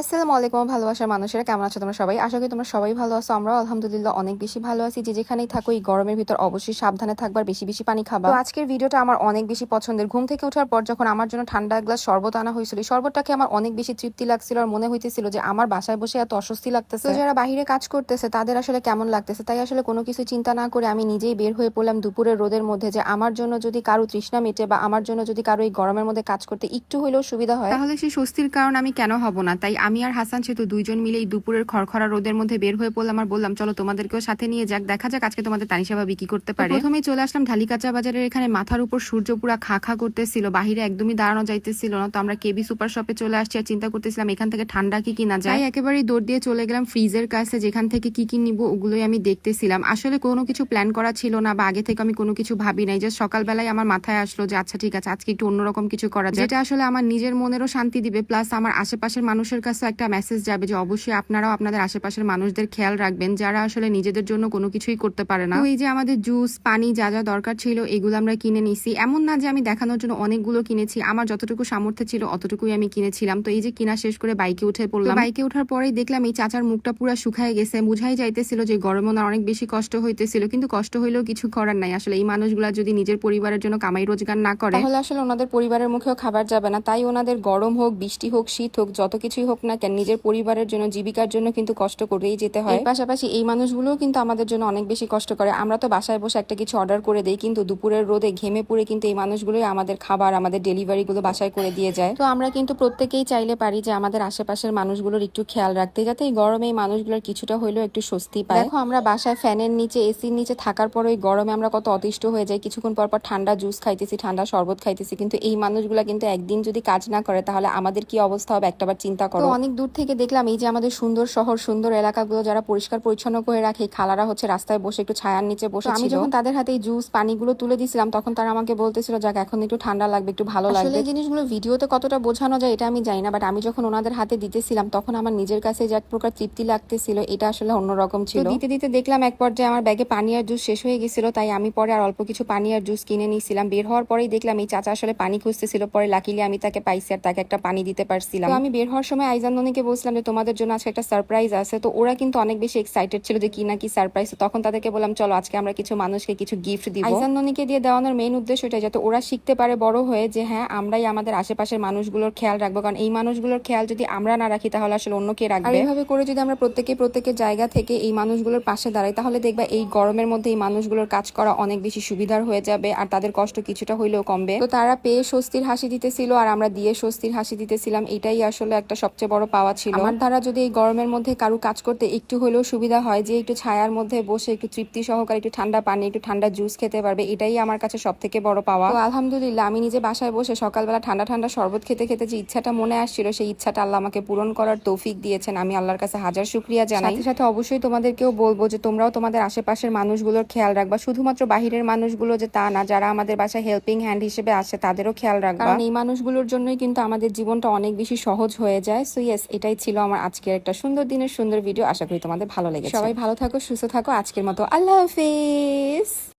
আসসালামু আলাইকুম ভালোবাসার মানুষেরা, কেমন আছো তোমরা সবাই? আশা করি তোমরা সবাই ভালো আছো, আমরাও আলহামদুলিল্লাহ অনেক বেশি ভালো আছি। যে যেখানেই থাকো, এই গরমের ভিতর অবশ্যই সাবধানে থাকবার বেশি বেশি পানি খাবা। তো আজকের ভিডিওটা আমার অনেক বেশি পছন্দের। ঘুম থেকে ওঠার পর যখন আমার জন্য ঠান্ডা গ্লাস শরবত আনা হয়েছিল শরবতটাকে আমার অনেক বেশি তৃপ্তি লাগছিল আর মনে হইতেছিল যে আমার বাসায় বসে এত অস্বস্তি লাগতেছে। যারা বাইরে কাজ করতেছে, তাদের আসলে কেমন লাগতেছে? তাই আসলে কোনো কিছু চিন্তা না করে আমি নিজেই বের হয়ে পড়লাম দুপুরের রোদের মধ্যে যে আমার জন্য যদি কারও তৃষ্ণা মেটে বা আমার জন্য যদি কারও এই গরমের মধ্যে কাজ করতে একটু হলেও সুবিধা হয়, তাহলে সেই স্বস্তির কারণ আমি কেন হব না? তাই আমি আর হাসান সেতু দুইজন মিলে এই দুপুরের খড়খড়া রোদের মধ্যে বের হয়ে পড়লাম আর বললাম চলো তোমাদেরকেও সাথে নিয়ে যাক দেখা যাক আজকে তোমাদের তানিশা ভাবি কি করতে পারে। প্রথমে চলে আসলাম ঢালিকাচা বাজারের এখানে মাথার উপর সূর্য পুরা খা খা করতেছিল বাহিরে একদমই দাঁড়ানো যাইতেছিল না তো আমরা কেবি সুপার শপে চলে আসছি আর চিন্তা করতেছিলাম এখান থেকে ঠান্ডা কি কিনা যায়। একেবারেই দৌড় দিয়ে চলে গেলাম ফ্রিজের কাছে যেখান থেকে কি কি নিব ওগুলোই আমি দেখতেছিলাম। আসলে কোনো কিছু প্ল্যান করা ছিল না বা আগে থেকে আমি কোনো কিছু ভাবি নাই যে সকালবেলায় আমার মাথায় আসলো যে আচ্ছা ঠিক আছে আজকে একটু অন্যরকম কিছু করা যায় যেটা আসলে আমার নিজের মনেরও শান্তি দিবে প্লাস আমার আশেপাশের মানুষের কাছে একটা মেসেজ যাবে যে, অবশ্যই আপনারাও আপনাদের আশেপাশের মানুষদের খেয়াল রাখবেন, যারা আসলে নিজেদের জন্য কোনো কিছুই করতে পারে না। এই যে আমাদের জুস পানি যা যা দরকার ছিল, এগুলো আমরা কিনে নিছি এমন না যে আমি দেখানোর জন্য অনেকগুলো কিনেছি, আমার যতটুকু সামর্থ্য ছিল অতটুকুই আমি কিনেছিলাম। তো এই যে কিনা শেষ করে বাইকে উঠে পড়লাম। বাইকে ওঠার পরেই দেখলাম এই চাচার মুখটা পুরো শুকায় গেছে। বুঝাই যাইতেছিল যে, গরম ওনার অনেক বেশি কষ্ট হইতেছিল, কিন্তু কষ্ট হইলেও কিছু করার নাই। আসলে এই মানুষগুলা যদি নিজের পরিবারের জন্য কামাই রোজগার না করে, তাহলে আসলে ওনাদের পরিবারের মুখেও খাবার যাবে না। তাই ওনাদের গরম হোক, বৃষ্টি হোক, শীত হোক, যত কিছুই হোক না কেন, নিজের পরিবারের জন্য, জীবিকার জন্য কিন্তু কষ্ট করেই যেতে হয়। পাশাপাশি এই মানুষগুলোও কিন্তু আমাদের জন্য অনেক বেশি কষ্ট করে। আমরা তো বাসায় বসে একটা কিছু অর্ডার করে দেই, কিন্তু দুপুরের রোদে ঘেমে পুড়ে কিন্তু এই মানুষগুলোই আমাদের খাবার, আমাদের ডেলিভারি গুলো বাসায় করে দিয়ে যায়। তো আমরা কিন্তু প্রত্যেকেই চাইলে পারি যে আমাদের আশেপাশের মানুষগুলোর একটু খেয়াল রাখতে, যাতে এই গরমে এই মানুষগুলোর কিছুটা হইলেও একটু স্বস্তি পায়। দেখো, আমরা বাসায় ফ্যানের নিচে এসির নিচে থাকার পর ওই গরমে আমরা কত অতিষ্ঠ হয়ে যাই। কিছুক্ষণ পর পর ঠান্ডা জুস খাইতেছি, ঠান্ডা শরবত খাইতেছি, কিন্তু এই মানুষগুলা কিন্তু একদিন যদি কাজ না করে, তাহলে আমাদের কি অবস্থা হবে? একটাবার চিন্তা করো। অনেক দূর থেকে দেখলাম এই যে আমাদের সুন্দর শহর সুন্দর এলাকাগুলো যারা পরিষ্কার পরিচ্ছন্ন করে রাখে খালারা হচ্ছে রাস্তায় বসে একটু ছায়ার নিচে বসে আমি যখন তাদের হাতে এই জুস পানিগুলো তুলে দিছিলাম তখন তারা আমাকে বলতেছিল যাক এখন একটু ঠান্ডা লাগবে একটু ভালো লাগবে। এই জিনিসগুলো ভিডিওতে কতটা বোঝানো যায় এটা আমি জানি না বাট আমি যখন ওনাদের হাতে দিতেছিলাম তখন আমার নিজের কাছে যে এক প্রকার তৃপ্তি লাগতেছিল এটা আসলে অন্যরকম ছিল। দিতে দিতে দেখলাম এক পর্যায়ে আমার ব্যাগে পানি আর জুস শেষ হয়ে গেছিল তাই আমি পরে আর অল্প কিছু পানি আর জুস কিনে নিয়েছিলাম। বের হওয়ার পরেই দেখলাম এই চাচা আসলে পানি খুঁজতেছিল পরে লাকিলি আমি তাকে পাইছি আর তাকে একটা পানি দিতে পারছিলাম। আমি বের হওয়ার সময় আইজান ননিকে বলছিলাম যে তোমাদের জন্য আজকে একটা সারপ্রাইজ আছে তো ওরা কিন্তু অনেক বেশি এক্সাইটেড ছিল যে কি না কি সারপ্রাইজ তখন তাদেরকে বললাম চলো আজকে আমরা কিছু মানুষকে কিছু গিফট দিব। আইজান ননিকে দিয়ে দেওয়ানোর মেইন উদ্দেশ্য এটাই যাতে ওরা শিখতে পারে বড় হয়ে যে হ্যাঁ আমরাই আমাদের আশেপাশের মানুষগুলোর খেয়াল রাখব। কারণ এই মানুষগুলোর খেয়াল যদি আমরা না রাখি তাহলে আসলে অন্য কে রাখবে? এইভাবে করে যদি আমরা প্রত্যেকে প্রত্যেকের জায়গা থেকে এই মানুষগুলোর পাশে দাঁড়াই তাহলে দেখবা এই গরমের মধ্যে এই মানুষগুলোর কাজ করা অনেক বেশি সুবিধার হয়ে যাবে আর তাদের কষ্ট কিছুটা হইলেও কমবে। তো তারা পেয়ে স্বস্তির হাসি দিতেছিল আর আমরা দিয়ে স্বস্তির হাসি দিতেছিলাম এটাই আসলে একটা সবচেয়ে বড় পাওয়া ছিল। আমার দ্বারা যদি এই গরমের মধ্যে কারু কাজ করতে একটু হলেও সুবিধা হয় যে একটু ছায়ার মধ্যে বসে একটু তৃপ্তি সহকারে একটু ঠান্ডা পানি একটু ঠান্ডা জুস খেতে পারবে এটাই আমার কাছে সব থেকে বড় পাওয়া। তো আলহামদুলিল্লাহ আমি নিজে বাসায় বসে সকালবেলা ঠান্ডা ঠান্ডা শরবত খেতে খেতে যে ইচ্ছাটা মনে আসছিল সেই ইচ্ছাটা আল্লাহ আমাকে পূরণ করার তৌফিক দিয়েছেন। আমি আল্লাহর কাছে হাজার শুক্রিয়া জানাই। সাথে সাথে অবশ্যই তোমাদেরকেও বলব যে তোমরাও তোমাদের আশেপাশের মানুষগুলোর খেয়াল রাখবা। শুধুমাত্র বাহিরের মানুষগুলো যে তা না যারা আমাদের বাসায় হেল্পিং হ্যান্ড হিসেবে আসে তাদেরও খেয়াল রাখবা। কারণ এই মানুষগুলোর জন্যই কিন্তু আমাদের জীবনটা অনেক বেশি সহজ হয়ে যায়। সো ইয়েস এটাই ছিল আমার আজকের একটা সুন্দর দিনের সুন্দর ভিডিও আশা করি তোমাদের ভালো লেগেছে। সবাই ভালো থাকো, সুস্থ থাকো। আজকের মতো আল্লাহ হাফিজ।